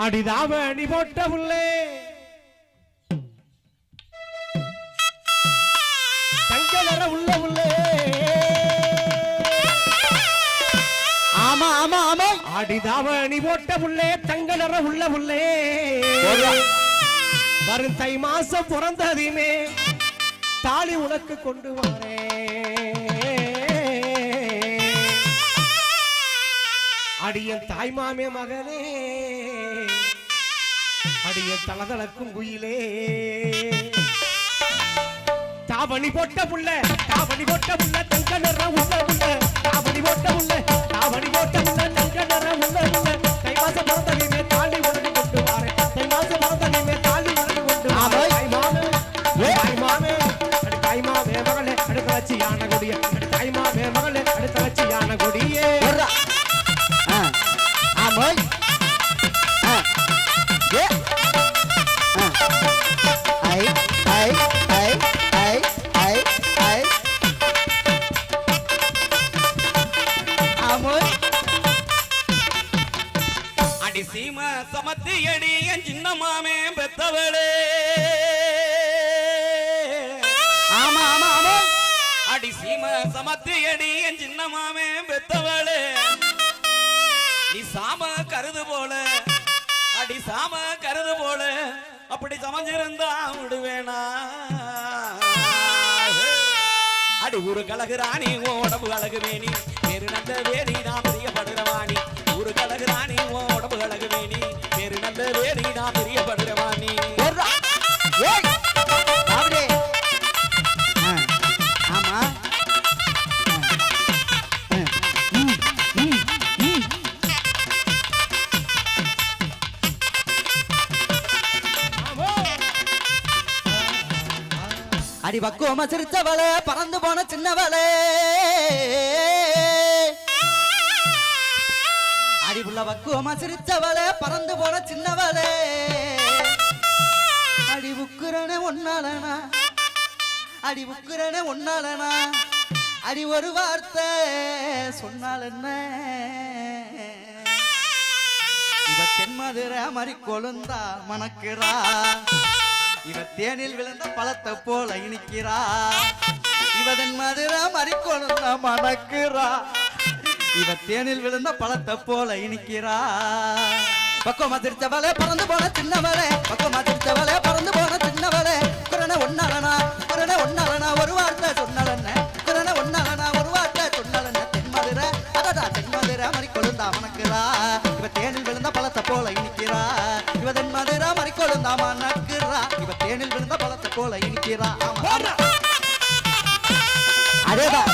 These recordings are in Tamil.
அடிதாவ நீ போட்ட உள்ளே தங்க வர உள்ள உள்ளே ஆமா ஆமா ஆமா. அடிதாவ நீ போட்ட உள்ளே தங்க நிற உள்ள உள்ளே வரும் தை மாசம் பிறந்ததுமே தாலி உனக்கு கொண்டு வரேன் அடியன் தாய்மாமே மகனே. அடியன் தளதளக்கும் குயிலே. தாவணி போட்ட புள்ள தாவணி போட்ட புள்ள தங்க நிற உள்ள உள்ள தாவணி போட்ட புள்ள தாவணி போட்ட புள்ள தங்க நிற உள்ள உள்ள தை மாசம் பிறந்ததையுமே தாலி உனக்கு கொண்டு வரேன் தை மாசம் பிறந்ததையுமே தாலி உனக்கு கொண்டு ஆமை. வரேன் தாய்மாமே தாய்மாமே அடி தாய்மாமே மகளே அடுத்த வச்சு யானை கொடிய பெத்தவளே நீ சாம கருது போல அடி சாம கருது போல அப்படி சமைஞ்சிருந்தா விடுவேனா? அடி ஒரு கழகு ராணி உன் உடம்பு அழகு வேணி வேறு நல்ல வேணி நான் பிரியப்படுற பக்குவமா சிரிச்சவளே பறந்து போன சின்னவளே. அடி பக்குவமா சிரிச்சவளே பறந்து போன சின்னவளே. அடி புக்குறனே ஒன்னாலனா அடி புக்குறனே ஒன்னாலனா அடி ஒரு வார்த்தை சொன்னால் என்ன? இவ தென்மதுரை மறி கொழுந்தா மணக்கிறா? இவ தேனில் விழுந்த பழத்தை போல இனிக்கிறா. இவதன் தென்மதுரை மறி கொழுந்தா மணக்கிறா இவ தேனில் விழுந்த பழத்தை போல இனிக்கிறா. பக்கம் அதிர்ச்சவளே பறந்து போன சின்னவளே. பக்கம் அதிர்ச்சவளே பறந்து போன சின்னவளே. குரண ஒன்னாலனா குரண ஒன்னாலனா ஒரு வார்த்தை சொன்னலன்ன. குரண ஒன்னாலனா ஒரு வார்த்தை சொன்னலன்ன. தென்மதுரை அதடா தென்மதுரை மறி கொழுந்தா மணக்கிறா இவ தேனில் போல ஆமா. அதேதான்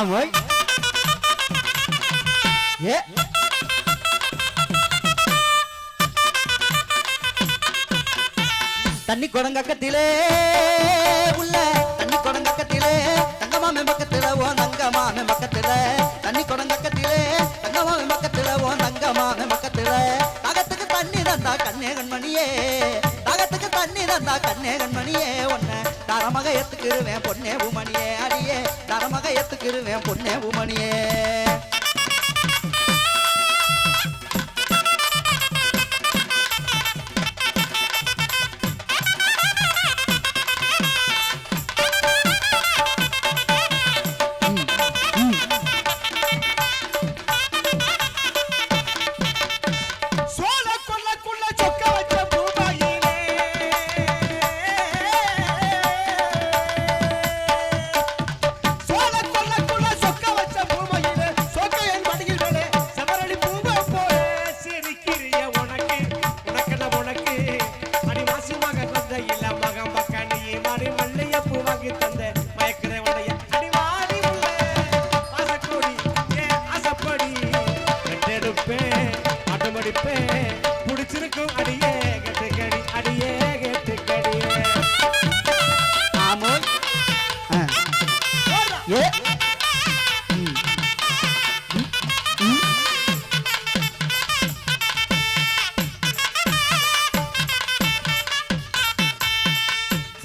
Amoy. Yeah. தண்ணி குடங்கக்கத்திலே உள்ள தண்ணி குடங்கக்கத்திலே தங்கமாமே பக்கத்தில ஓ தங்கமாமே பக்கத்தில தண்ணி குடங்கக்கத்திலே தங்கமாமே பக்கத்தில ஓ தங்கமாமே பக்கத்தில தகத்துக்கு தண்ணி தந்தா கண்ணே கண்மணியே தகத்துக்கு தண்ணி தந்தா கண்ணே கண்மணியே ஒன்ன தரமக எத்துக்கிருவேன் பொன்னே உமணியே அடியே. தரமக எத்துக்கிருவேன் பொன்னே உமணியே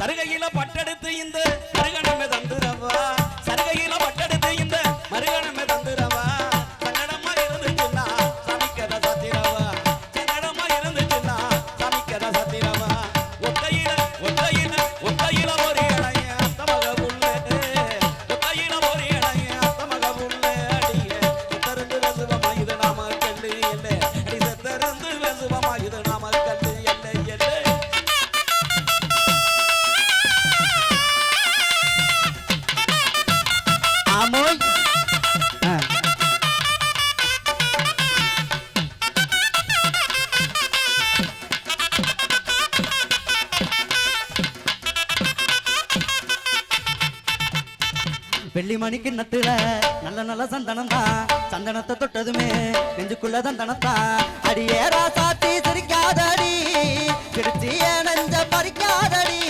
சருகையில பட்டெடுத்து இந்த சருகனமே தந்துடவா? சருகையில பட்டெடுத்து வெள்ளி மணிக்கு நட்டுல நல்ல நல்ல சந்தனம் தான். சந்தனத்தை தொட்டதுமே நெஞ்சுக்குள்ள சந்தனம் தான். அடியேரா சாத்தி சிரிக்காதடி சிரிச்சி நெஞ்ச பறிக்காதடி.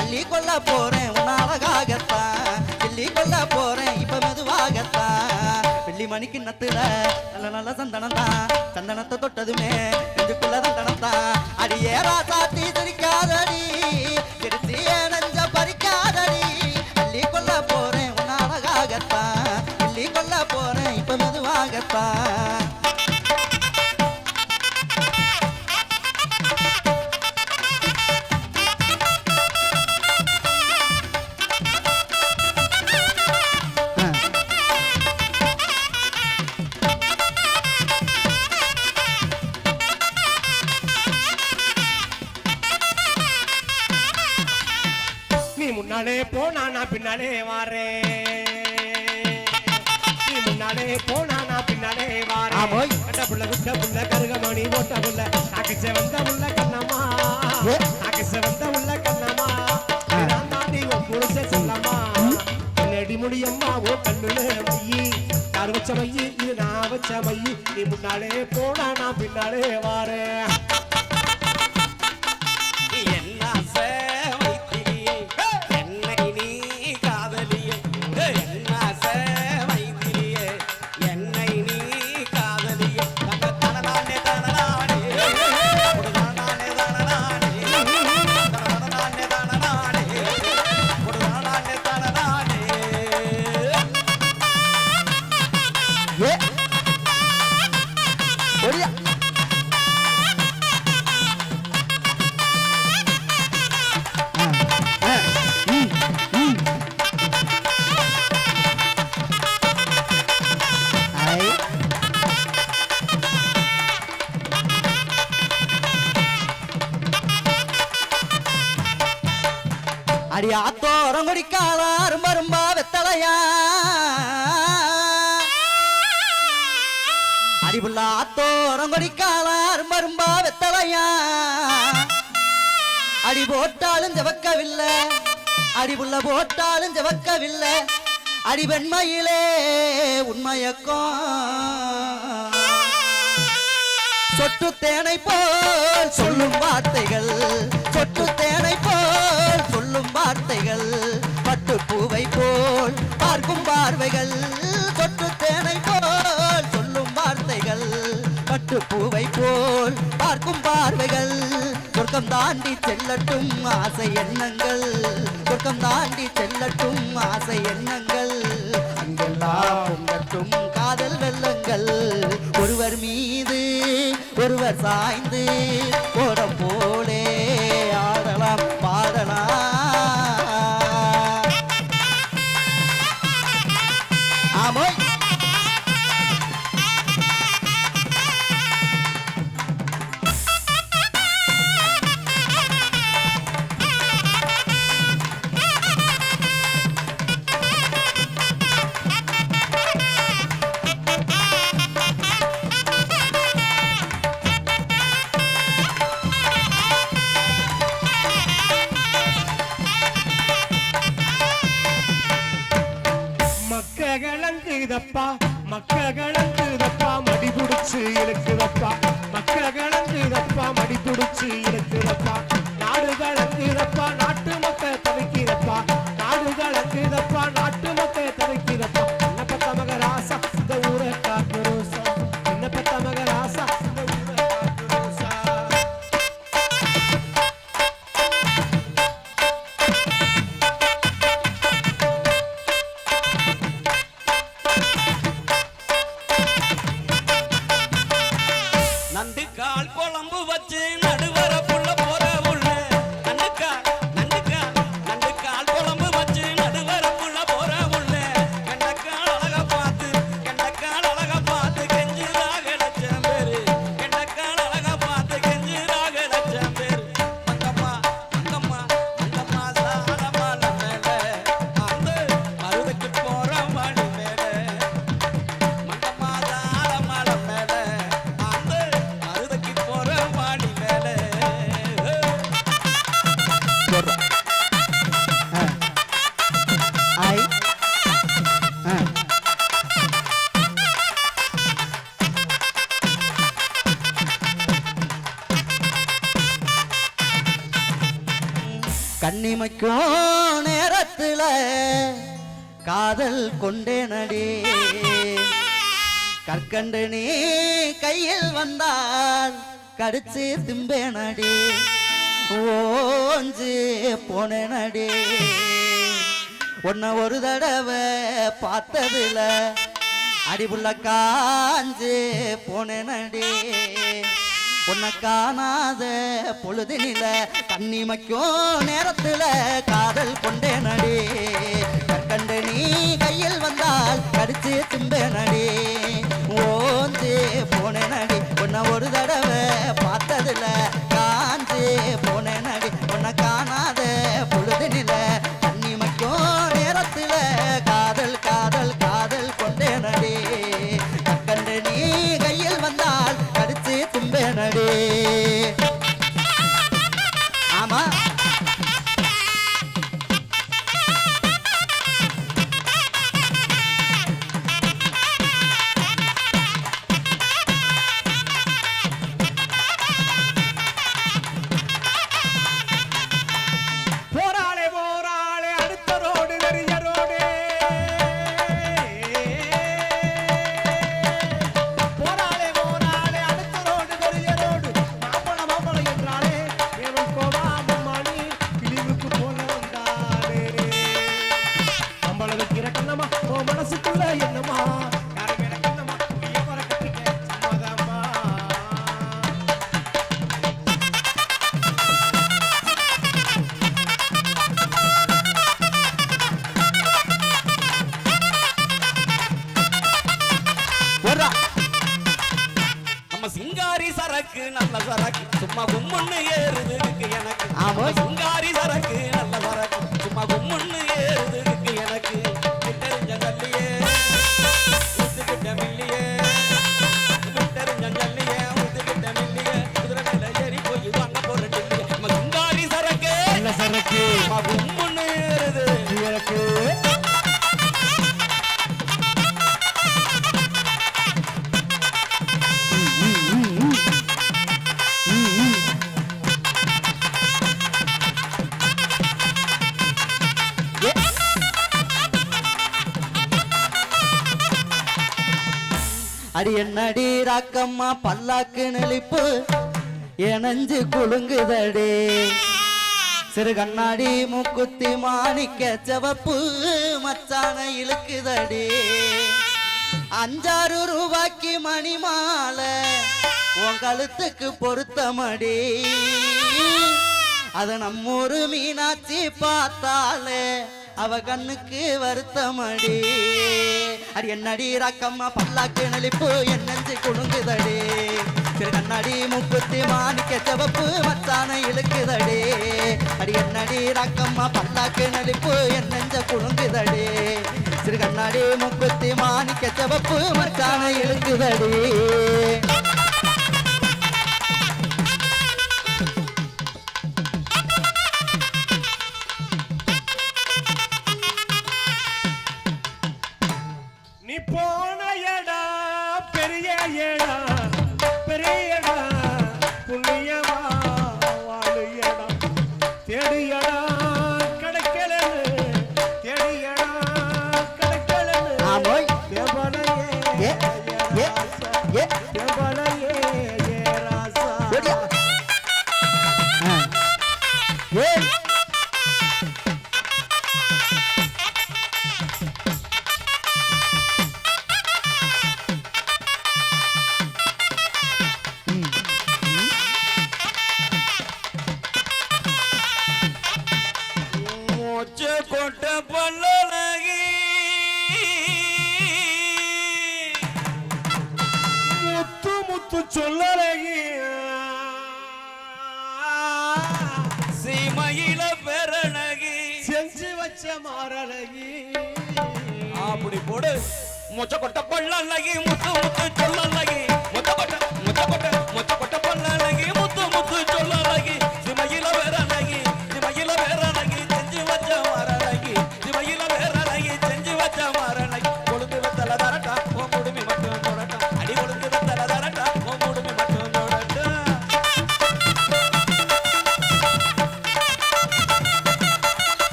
அள்ளி கொள்ள போறேன் உன்னாலகாகத்தான் அழகாகத்தான். கொள்ள போறேன் இப்ப மெதுவாகத்தான். வெள்ளி மணிக்கு நட்டுல நல்ல நல்ல சந்தனம் தான். சந்தனத்தை தொட்டதுமே நெஞ்சுக்குள்ள சந்தனம் தான். அடியேரா சாத்தி சிரிக்காதடி போனா நான் பின்னாலே வாரேன் நீ முன்னாலே போனா நான் பின்னாலே வாரேன் ஆமோய். கட்ட புள்ள விட்ட புள்ள கருகமணி ஓட்ட புள்ள நாக்கு செவந்த உள்ள கண்ணம்மா ஏ. நாக்கு செவந்த உள்ள கண்ணம்மா நான் தாண்டி உன் புருஷ சொல்லம்மா நெடி முடியம்மா ஓ கண்ணுல மையி யார் வச்ச மையி இது நான் வச்ச மையி நீ முன்னாலே போனா நான் பின்னாலே வாரேன் போட்டாலும் ஜவக்கவில்லை. அடிபுள்ள போட்டாலும் ஜவக்கவில்லை. அடிவெண்மையிலே உண்மையக்கம் சொட்டு தேனை போல் சொல்லும் வார்த்தைகள் சொட்டு தேனை போல் சொல்லும் வார்த்தைகள் பட்டு பூவை போல் பார்க்கும் பார்வைகள் சொட்டு தேனை போல் சொல்லும் வார்த்தைகள் பட்டு பூவை போல் பார்க்கும் பார்வைகள். சொர்க்கம் தாண்டி செல்லட்டும் ஆசை எண்ணங்கள். சொர்க்கம் தாண்டி செல்லட்டும் ஆசை எண்ணங்கள். அங்கெல்லாம் பொங்கட்டும் காதல் வெள்ளங்கள். ஒருவர் மீது ஒருவர் சாய்ந்து போட போலே ஆடலாம் பாடலாம். ஆமோய் காதல் கொண்டேனடி. கற்கண்டு நீ கையில் வந்தால் கடிச்சு திம்பேனடி. ஓஞ்சு போனேனடி. உன்னை ஒரு தடவை பார்த்ததுல அடிபுள்ள காஞ்சு போனேனடி. உன்னை காணாத பொழுதினில தண்ணி மக்கும் நேரத்துல காதல் yeah. அடி என்னடி ராக்கம்மா பல்லாக்கு நெளிப்பு? எனஞ்சு குலுங்குதடி. சிறு கண்ணாடி மூக்குத்தி மாணிக்க செவப்பு மச்சான இழுக்குதடி. அஞ்சாறு ரூபாய்க்கு மணி மாலை உன் கழுத்துக்கு பொருத்தமடி. அத நம்மூரு மீனாட்சி பார்த்தாலே அவ கண்ணுக்கு வருத்தமடி. அடி என்னடி ராக்கம்மா பல்லாக்கு நெளிப்பு என் நெஞ்சு குலுங்குதடி. சிறு கண்ணாடி முக்குத்தி மாணிக்க செவப்பு மச்சான இழுக்குதடி. அடி என்னடி ராக்கம்மா பல்லாக்கு நெளிப்பு என் நெஞ்ச குலுங்குதடி. சிறு கண்ணாடி முக்குத்தி மாணிக்க செவப்பு மச்சான இழுக்குதடி.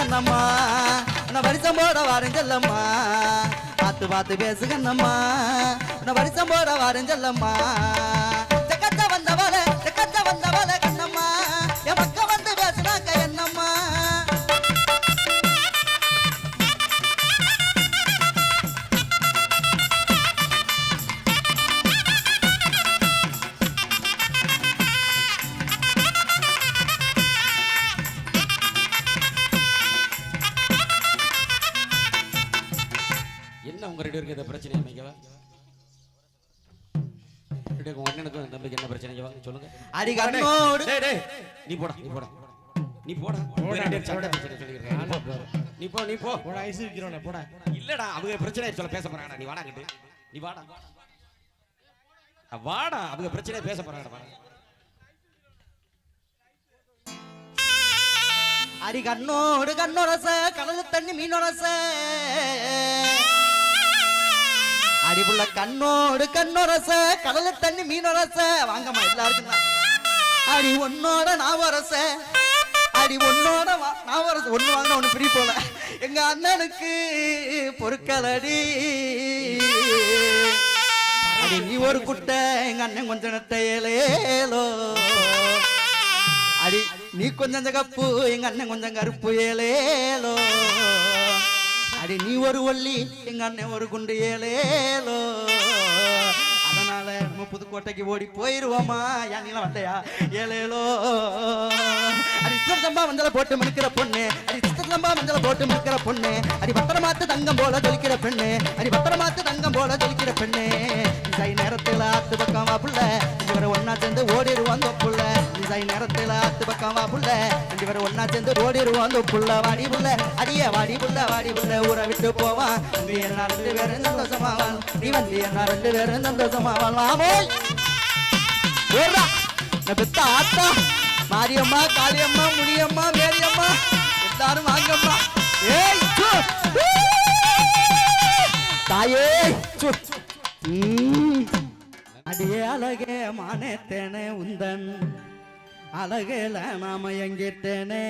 பேசுகண்ணம்மா. நான் வரிசம் போட வாரஞ்சல்லம்மா பார்த்து பார்த்து பேசுகண்ணம்மா. நான் வரிசம் போட வாரஞ்சல்லம்மா செக்கத்த வந்தவள செக்கத்த வந்தவள அடி கண்ணோடு. நீ போடா நீ போடா. நீ போடா. நீ போ. நீ போ. போடா ஐஸ் விக்கிறோனே போடா. இல்லடா அவங்க பிரச்சனை சொல்ல பேச போறாங்கடா. நீ வாடா கிட்டு நீ வாடா. வாடா. அவங்க பிரச்சனை பேச போறாங்கடா அடி கண்ணோடு கண்ணொரச கடலு தண்ணி மீனொரச. அடிபுள்ள கண்ணோடு கண்ணொரச கடலு தண்ணி மீனொரச. வாங்கம்மா எல்லாருக்கும் தான். அடி உன்னோட நாவரச. அடி உன்னோட வா- நாவரச. ஒண்ணு வாங்கின ஒண்ணு ஃப்ரீ போல. எங்க அண்ணனுக்கு பொறுக்கலடி அடி. நீ ஒரு குட்டை எங்க அண்ணன் கொஞ்சம் நெட்டையலேலோ அடி நீ கொஞ்சம் கப்பு எங்க அண்ணன் கொஞ்சம் கருப்பு ஏலேலோ. அடி நீ ஒரு ஒல்லி எங்க அண்ணன் ஒரு குண்டு ஏலேலோ. அதனால நம்ம புதுக்கோட்டைக்கு ஓடி போயிருவோமா? ஏன் நீலாம் வந்தையா? ஏழேலோ அடி சித்தம்பா சம்பா போட்டு மினுக்கிற பொண்ணு. அடி சித்தம்பா சம்பா போட்டு மினுக்கிற பொண்ணு. அடி பத்திரமாத்து தங்கம் போல ஜொலிக்கிற பெண்ணு. அடி பத்திரமாத்து தங்கம் போல ஜொலிக்கிற பெண்ணு. இசை நேரத்துல ஆத்து பக்கம் வா புள்ள இவரை ஒன்னா சேர்ந்து ஓடிடுவாங்க புள்ள. சாய் நேரத்துல ஆத்து பக்கம் வா புள்ள. ரெண்டு பேரும் ஒன்னா சேர்ந்து ஓடிடுவான் புள்ள வாடி புள்ள அடியே வாடி புள்ள வாடி புள்ள ஊரை விட்டு போவான் நீ என்ன ரெண்டு பேரும் சந்தோஷமாவான் நீ வந்து என்ன ரெண்டு பேரும் சந்தோஷமாவான் வாமோய் பெத்த ஆத்தா மாரியம்மா காளியம்மா முனியம்மா மேரியம்மா எல்லாரும் வாங்கம்மா. ஏய் தாயே அடியே அழகே மானேத்தேனே உந்தன். அழகேல நாம எங்கிட்டேனே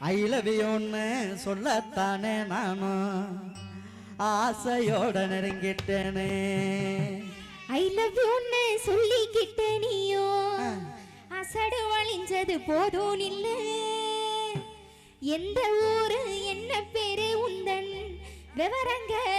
ஐலவியோன்னு சொல்லத்தானே நானும் ஆசையோட நெருங்கிட்டேனே. ஐ லவ் யூன்னு சொல்லிக்கிட்ட நீயோ. அசடு வழிஞ்சது போதும் இல்ல. எந்த ஊரு என்ன பேரு உந்தன். விவரங்களை